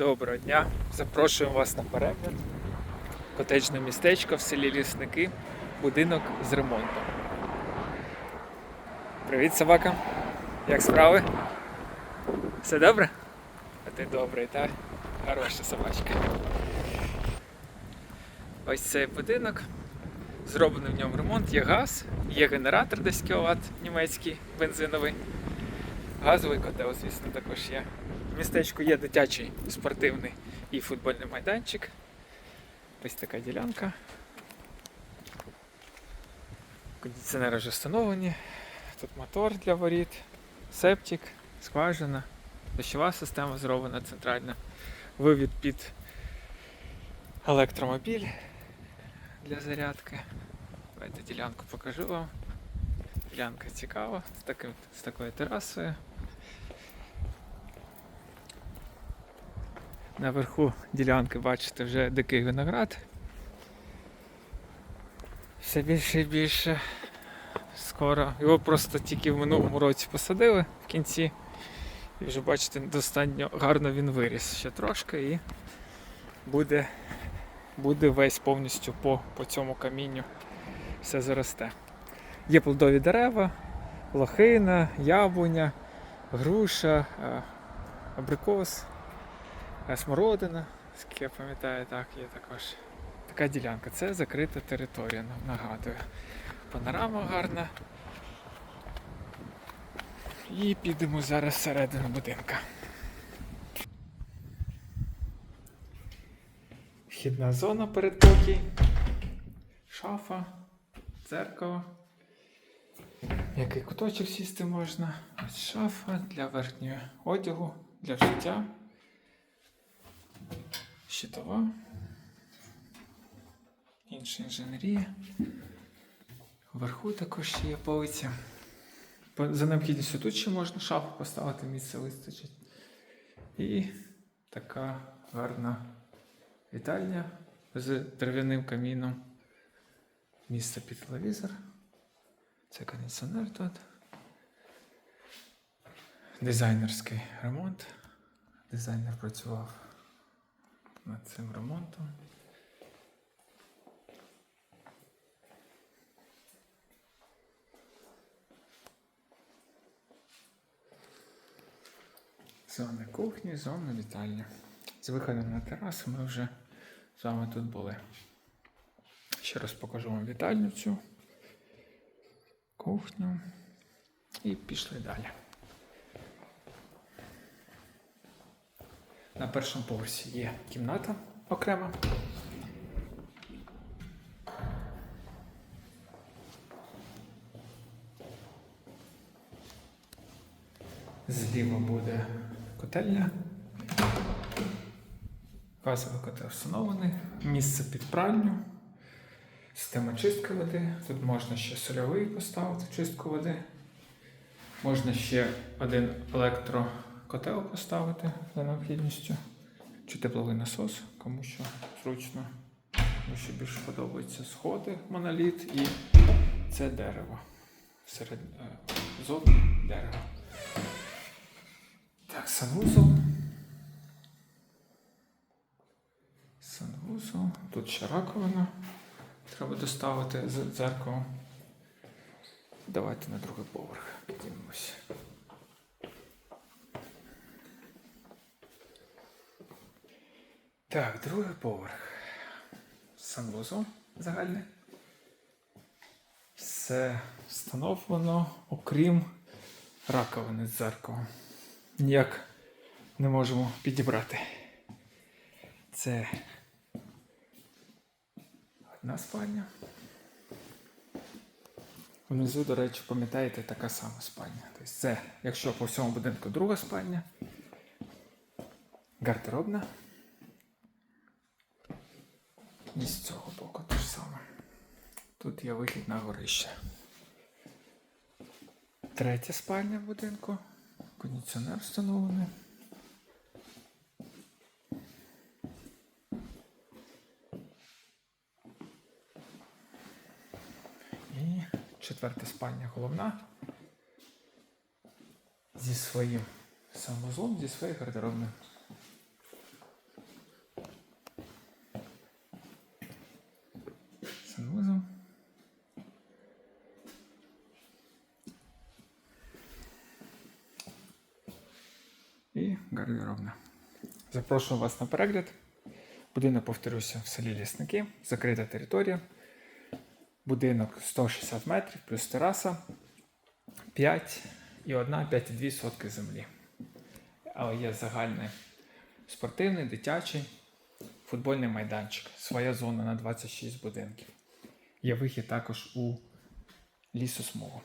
Доброго дня! Запрошуємо вас на перегляд. Котеджне містечко в селі Лісники, будинок з ремонтом. Привіт, собака! Як справи? Все добре? А ти добрий, так? Хороша собачка. Ось цей будинок. Зроблений в ньому ремонт, є газ, є генератор 10 кВт німецький, бензиновий. Газовий котел, звісно, також є. В містечку є дитячий спортивний і футбольний майданчик. Ось така ділянка. Кондиціонери вже встановлені. Тут мотор для воріт, септик, скважина, дощова система зроблена центральна. Вивід під електромобіль для зарядки. Давайте ділянку покажу вам. Ділянка цікава, з, таким, з такою терасою. Наверху ділянки бачите вже дикий виноград. Все більше і більше. Скоро. Його просто тільки в минулому році посадили в кінці. І вже бачите, достатньо гарно він виріс ще трошки і буде, буде весь повністю по, по цьому камінню все заросте. Є плодові дерева, лохина, яблуня, груша, е, абрикос. Смородина, я пам'ятаю, так, є також така ділянка. Це закрита територія, на- нагадую. Панорама гарна. І підемо зараз всередину будинка. Вхідна зона передпокій, шафа, дзеркало. Який куточок сісти можна. Ось шафа для верхнього одягу, для взуття. Щитова. Інша інженерія. Вверху також є полиця. За необхідністю тут ще можна шафу поставити, місце вистачить. І така гарна вітальня з дерев'яним каміном. Місце під телевізор. Це кондиціонер тут. Дизайнерський ремонт. Дизайнер працював над цим ремонтом. Зона кухні, зона вітальня. З виходом на терасу ми вже з вами тут були. Ще раз покажу вам вітальню цю, кухню і пішли далі. На першому поверсі є кімната окрема. Зліва буде котельня. Газовий котел встановлений. Місце під пральню. Система чистки води. Тут можна ще сольовий поставити чистку води. Можна ще один електрокотел поставити за необхідністю. Чи тепловий насос, кому що зручно. Мені ще більше подобаються сходи, моноліт і це дерево. Серед е, зовні дерево. Так, санвузол. Санвузол. Тут ще раковина. Треба доставити з дзеркало. Давайте на другий поверх підіймемося. Так, другий поверх. Санвузол загальний. Все встановлено, окрім раковини з дзеркалом. Ніяк не можемо підібрати. Це одна спальня. Внизу, до речі, пам'ятаєте, така сама спальня. Тобто це, якщо по всьому будинку друга спальня, гардеробна. І з цього боку те ж саме. Тут є вихід на горище. Третя спальня в будинку. Кондиціонер встановлений. І четверта спальня головна. Зі своїм санвузлом, зі своєю гардеробною. Гардеробна. Запрошую вас на перегляд. Будинок, повторюся, в селі Лісники, закрита територія. Будинок 160 метрів плюс тераса, 5 і 1, 5,2 сотки землі. Але є загальний спортивний, дитячий, футбольний майданчик, своя зона на 26 будинків. Є вихід також у лісосмугу.